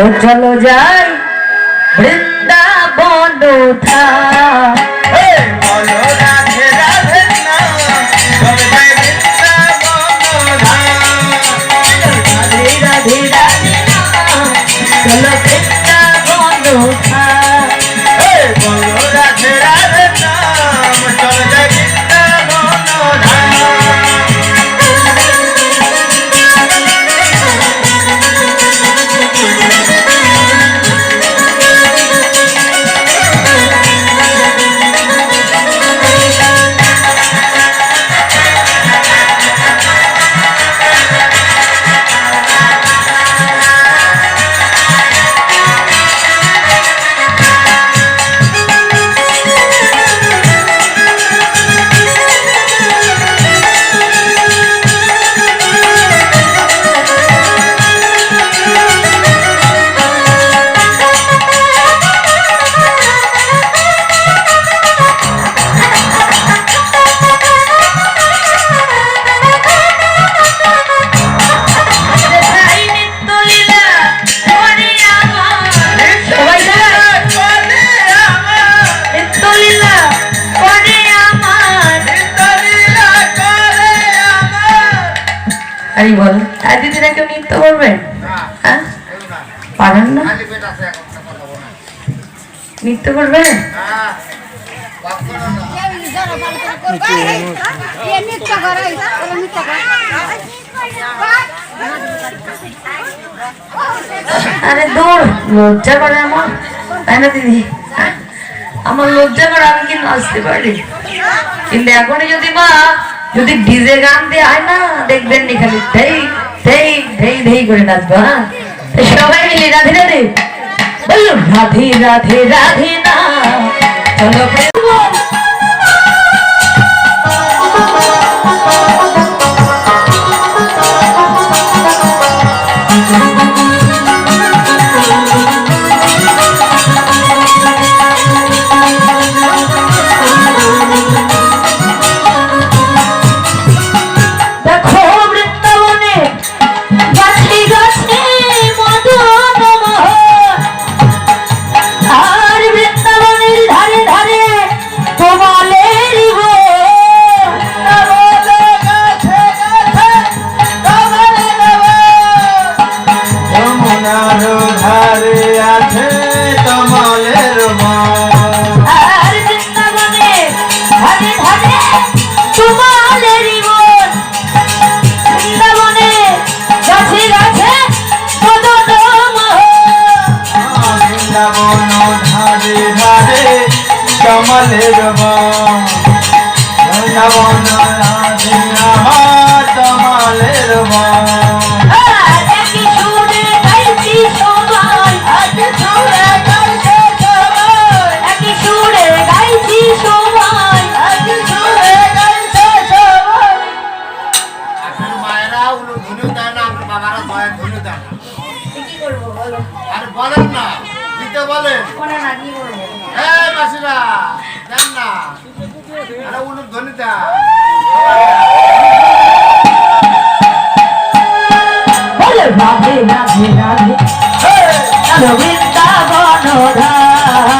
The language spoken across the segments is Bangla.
তো চলো যাই বৃন্দাবন থা আরে বল আর দিদিরা কেউ নৃত্য করবেন হ্যাঁ? পারেন না? নৃত্য করবেন আরে দূর লজ্জা করে আমার। তাই না দিদি? হ্যাঁ? আমার লজ্জা করে আমি কি নাচতে পারি। কিন্তু এখনই যদি মা যদি ডিজে গান দিয়ে হয় না, দেখবেন নি খালি ধেই ধেই ধেই ধেই করে নাচবো হ্যাঁ? সবাই মিলে রাধে রাধে। বলল রাধে রাধে রাধে না। চলো। দয়া ধনু দেয় না কি করব বলো? আর বলেন না দিতে বলেন। না কি করব? উনি ধনু বলে রাধে রাধে রাধে। চলো বৃন্দাবন ধাম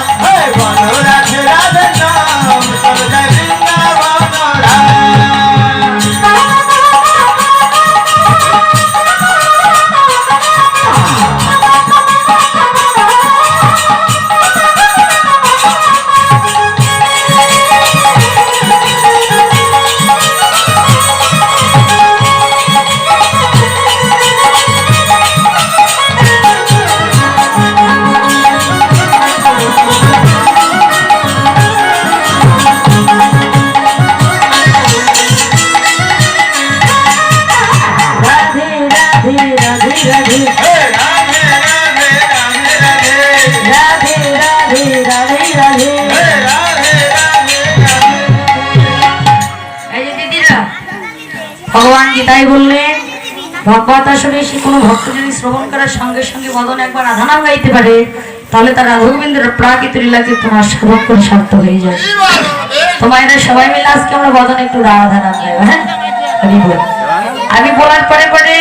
ভগবান গীতায় বললেন, ভগবত আসলে সে কোনো ভক্ত যদি শ্রবণ করার সঙ্গে সঙ্গে বদন একবার রাধানাম গাইতে পারে, তাহলে তার রাধগোবিন্দের প্রাকৃত লীলাকে তোমার শ্রবণ করে সার্থ হয়ে যায় কি বলো? এই তো মায়েরা সবাই মিলে আজকে আমরা বদন একটু রাধানাম গাইবো হ্যাঁ। আমি বলার পরে পরে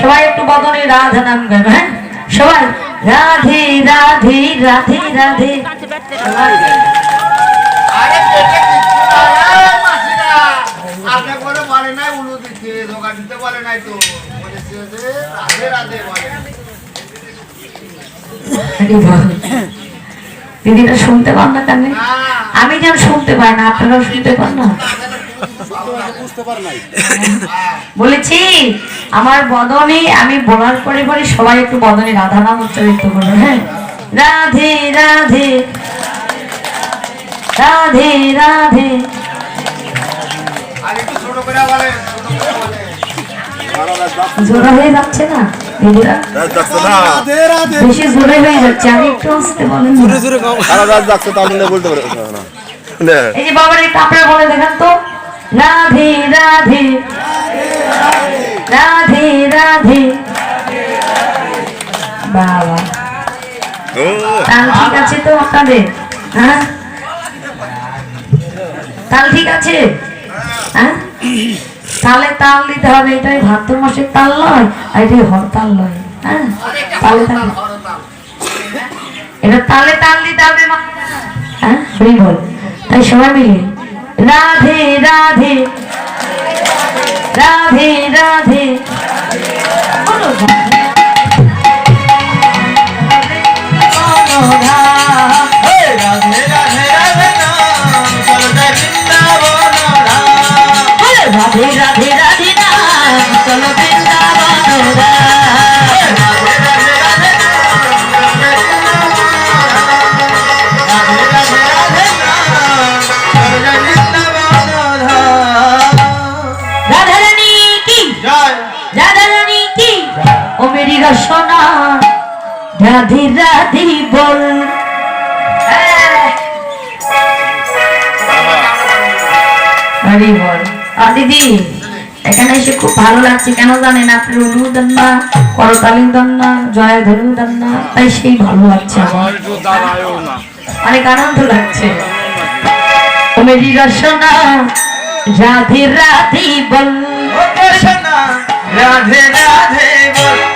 সবাই একটু বদনে রাধানাম গাইবো হ্যাঁ সবাই, রাধে রাধে রাধে রাধে সবাই আরে পেটে কিচ্ছু নাই, এই মাসিরা। আপনি করে বলে নাই উলু দিচ্ছে দোকান দিতে বলে নাই তো বলেছে যে রাধে রাধে বলে দিদিরা শুনতে পান না কেন আমি যেন শুনতে পাই না? আপনারাও শুনতে পান না? বলেছি, আমার বদনে, আমি বলার পরে পরে সবাই একটু বদনে রাধা নাম উচ্চারিত করবে হ্যাঁ? রাধে রাধে। রাধে রাধে। জোড়া হয়ে যাচ্ছে না? দিদিরা রাধে রাধে বেশি জোরে হয়ে যাচ্ছে আমি একটু আসতে বলেন না। সারা রাত যাচ্ছে তার জন্য বলতে পারে। না, না। না। এই যে বাবার একটু আপনারা বলে দেখান তো। রাধে রাধে। রাধে রাধে। বাবা। তাল ঠিক আছে তো আপনাদের? হ্যাঁ? তাল ঠিক আছে? হ্যাঁ? তালে তাল দিতে হবে, এটাই ভাদ্র মাসের তাল নয় আর এটাই হরতাল নয় হ্যাঁ? তালে তাল এটা তালে তাল দিতে হবে হ্যাঁ? বল তাই সবাই মিলে, রাধে রাধে রাধে রাধে। ধীরা ধীরা ধীরা চলো বৃন্দাবন রসনা রাধি রাধি বল। হ্যাঁ। হরি বল। দিদি এখানে এসে খুব ভালো লাগছে। কেন জানেন আপনি রুলু দেন না করতালিও দেন না জয়া ধরেও দেন না তাই সেই ভালো লাগছে অনেক আনন্দ লাগছে। মেরি রসনা রাধে রাধে বল। রাধে রাধে বল।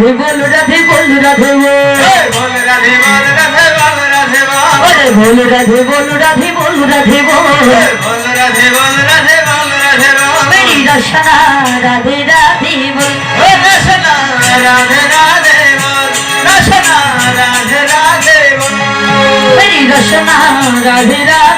রাধে বল রাধে বল রাধে বল রাধে বল রাধে বল রাধে বল রাধে বল রাধে বল রাধে বল রাধে বল রাধে বল রাধে বল মেরি রসনা রাধে রাধে বল রসনা রাধে রাধে বল রসনা রাধে রাধে বল মেরি রসনা রাধে রাধে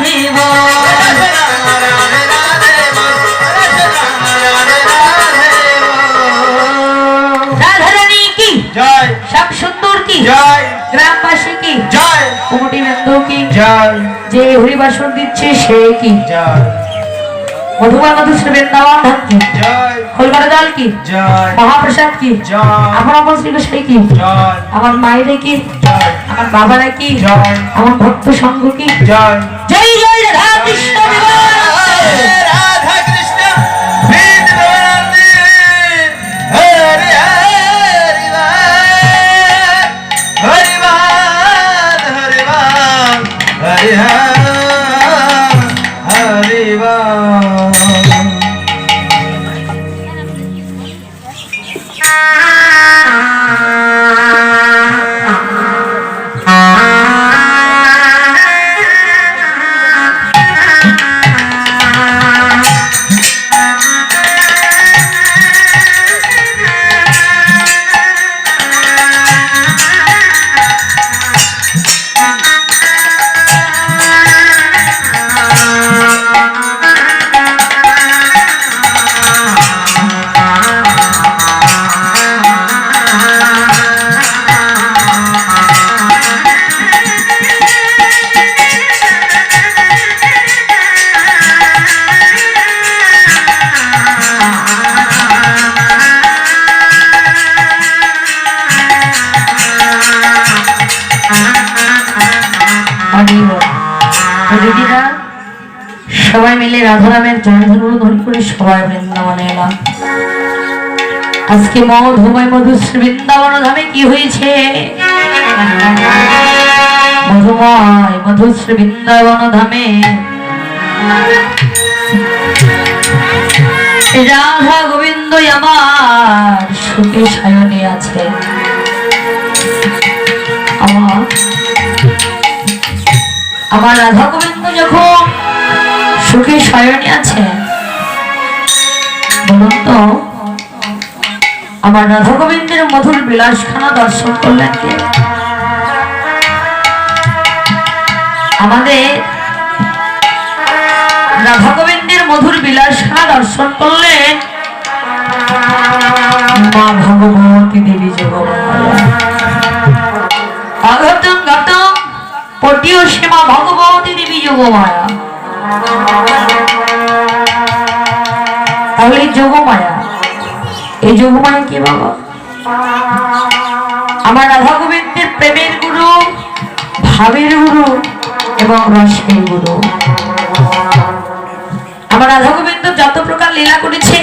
গ্রামবাসী কি জয় কুমটি বেন্দ কি জয় যে হরিবাসন দিচ্ছে সে কি জয় মধুময় মধুশ্রী বৃন্দাবন ধাম কি জয় জল কি জয় মহাপ্রসাদ কি জয় আমার ছিল সে কি জয় আমার মায়েরা কি জয় আমার বাবারা কি জয় আমার ভক্ত সঙ্গ কি জয় জয় জয় রাধা কৃষ্ণ রাধারামের জয়ধনু ধরি করে সবাই বৃন্দাবনে এলাম। আজকে মধুময় মধুশ্রী বৃন্দাবন ধামে কি হয়েছে? মধুময় মধুশ্রী বৃন্দাবন ধামে রাধা গোবিন্দ আমার সুখে সায়নে আছে। আমার আমার রাধা গোবিন্দ যখন সুখে সায়নে আছে? বলুন তো, আমার রাধা গোবিন্দের মধুর বিলাসখানা দর্শন করলেন কে? আমাদের রাধা গোবিন্দের মধুর বিলাসখানা দর্শন করলেন মা ভগবতী দেবী যোগমায়া অঘটন ঘটন পটীয় সীমা ভগবতী দেবী যোগমায়া। এই যোগমায়া। এই যোগমায়া কি বাবা? আমার রাধা গোবিন্দের প্রেমের গুরু, ভাবের গুরু এবং রসের গুরু। আমার রাধা গোবিন্দ যত প্রকার লীলা করেছে,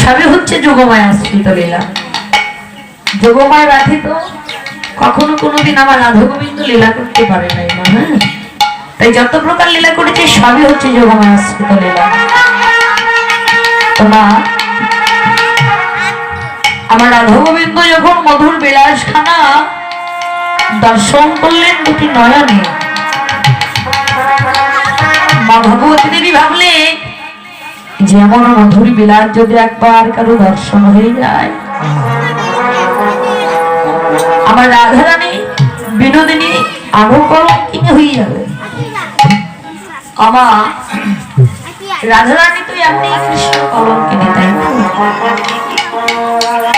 সবই হচ্ছে যোগমায়া আশ্রিত লীলা। যোগমায় ব্যথিত কখনো কোনোদিন আমার রাধা গোবিন্দ লীলা করতে পারে নাই মা হ্যাঁ? তাই যত প্রকার লীলা করেছে, সবই হচ্ছে যোগমায়া আশ্রিত লীলা। আমার রাধা যখন মধুর বিলাসখানা দর্শন করলেন দুটি নয়নে, মা ভগবতী দেবী ভাবলে যেমন মধুর বিলাস যদি একবার কারও দর্শন হয়ে যায়। আমার রাধারানী বিনোদিনী আরও কলঙ্কিনী হয়ে যাবে আমার রাধারানী এমনি কৃষ্ণ তাই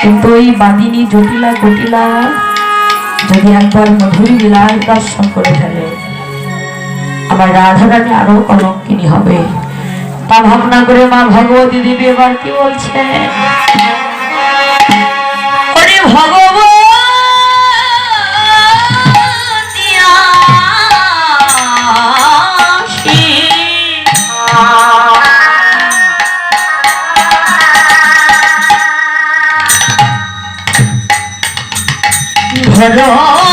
কিন্তু এই বাদিনী জটিলা কটিলা যদি একবার মধুর বিলাস দর্শন করে ফেলে আমার রাধারানী আরও কলঙ্কিনী হবে। তা ভাবনা করে মা ভগবতী দেবী এবার কি বলছে ভগবতী! আসি। ঘর